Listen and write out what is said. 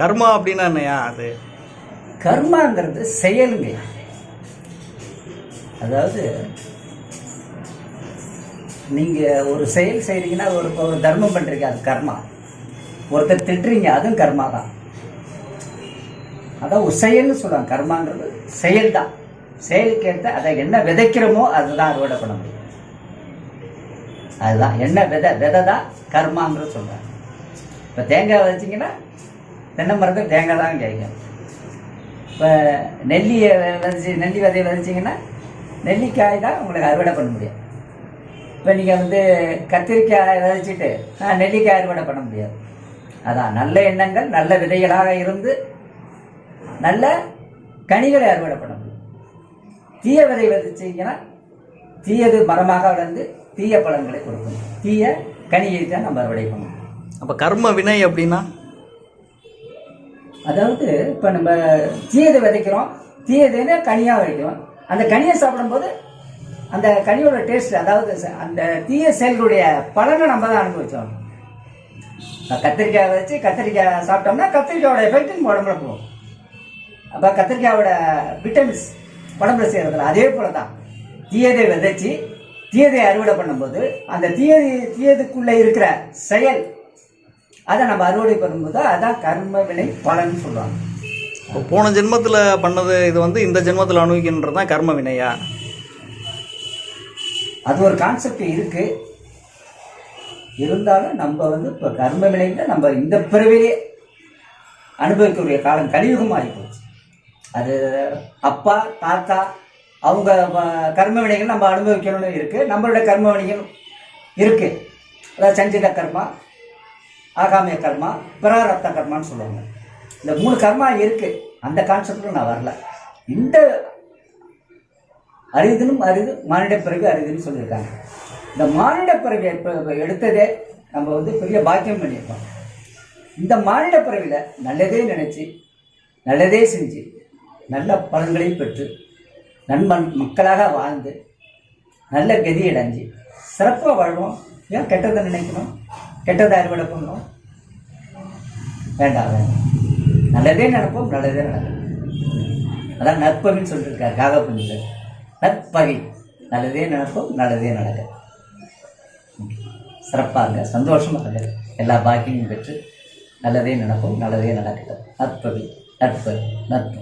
கர்மா அப்படின்னா என்னையா அது? கர்மாங்கிறது செயலுங்க. அதாவது நீங்கள் ஒரு செயல் செய்கிறீங்கன்னா ஒரு ஒரு தர்மம் பண்ணுறீங்க அது கர்மா. ஒருத்தர் திட்டுறீங்க அதுவும் கர்மா தான். அதான் ஒரு செயல்னு சொல்லுவாங்க கர்மாங்கிறது செயல் தான் செயலுக்கு ஏற்ற அதை என்ன விதைக்கிறோமோ அதுதான் அறுவடை பண்ண முடியும் அதுதான். என்ன விதை? விதை தான் கர்மாங்கிறது சொல்கிறாங்க இப்போ தேங்காய் விதைச்சிங்கன்னா தென்னை மரத்துக்கு தேங்காய் தான் கிடைக்கும் இப்போ நெல்லியை விதைச்சி நெல்லி விதையை விதைச்சிங்கன்னா நெல்லிக்காய் தான் உங்களுக்கு அறுவடை பண்ண முடியும். இப்போ நீங்கள் வந்து கத்திரிக்காய் விதைச்சிட்டு ஆ, நெல்லிக்காய் அறுவடை பண்ண முடியாது. அதான் நல்ல எண்ணங்கள் நல்ல விதைகளாக இருந்து நல்ல கனிகளை அறுவடை பண்ண முடியும். தீய விதை விதைச்சிங்கன்னா தீயது மரமாக வளர்ந்து தீய பழங்களை கொடுக்கும். தீய கனியை தான் நம்ம அறுவடை பண்ணணும் அப்போ கர்ம வினை அப்படின்னா அதாவது இப்போ நம்ம தீயதை விதைக்கிறோம். தீயதைன்னு கனியாக விதைக்கிறோம். அந்த கனியை சாப்பிடும்போது அந்த கனியோட டேஸ்ட் அதாவது அந்த தீய செயல்களுடைய பலனை நம்ம தான் அனுபவிச்சோம். கத்திரிக்காய் வச்சு கத்திரிக்காய் சாப்பிட்டோம்னா கத்திரிக்காயோட எஃபெக்ட் நம்ம உடம்புல போகும். அப்போ கத்திரிக்காயோட விட்டமின்ஸ் உடம்புல சேர்றதில்ல அதே போல தான் தீயதை விதைச்சி தீயதை அறுவடை பண்ணும்போது அந்த தீயதை தீயதுக்குள்ளே இருக்கிற செயல் அதை நம்ம அறுவடை பண்ணும்போது அதான் கர்ம வினை பலன் சொல்லுவாங்க. இப்போ போன ஜென்மத்தில் பண்ணது இது வந்து இந்த ஜென்மத்தில் அனுபவிக்கின்றது தான் கர்ம வினையா? அது ஒரு கான்செப்ட் இருக்கு. இருந்தாலும் நம்ம வந்து இப்போ கர்ம வினைங்க நம்ம இந்த பிறவிலே அனுபவிக்கக்கூடிய காலம் கலியுகம் ஆகி போச்சு அது அப்பா தாத்தா அவங்க கர்ம வினைகள் நம்ம அனுபவிக்கணும்னு இருக்கு. நம்மளோட கர்ம வினைகள் இருக்கு. அதாவது சஞ்சித கர்மா ஆகாமிய கர்மா பிராரப்த கர்மான்னு சொல்லுவாங்க. இந்த மூணு கர்மா இருக்கு. அந்த கான்செப்டில் நான் வரல. இந்த அரிதினும் அரிது மானிட பிறகு அரிதுன்னு சொல்லியிருக்காங்க. இந்த மானிட பிறவி இப்போ எடுத்ததே நம்ம வந்து பெரிய பாக்கியம் பண்ணியிருக்கோம். இந்த மானிட பிறவியில் நல்லதே நினச்சி நல்லதே செஞ்சு நல்ல பலன்களையும் பெற்று நண்பன் மக்களாக வாழ்ந்து நல்ல கதி அடைஞ்சு சிறப்பாக வாழ்வோம். ஏன் கெட்டதை நினைக்கணும்? கெட்டதை அறுவடை பண்ணோம். வேண்டாம் வேண்டாம். நல்லதே நடப்போம் நல்லதே நடக்கும். அதான் நற்பவின்னு சொல்லியிருக்காரு காகப்பஞ்சில் நற்பகை. நல்லதே நடப்போம் நல்லதே நடக்க சிறப்பாக சந்தோஷமாக எல்லா பாக்கியமும் பெற்று நல்லதே நடக்கும் நல்லதே நடக்கட்டும். நற்பவி நட்பு நட்பு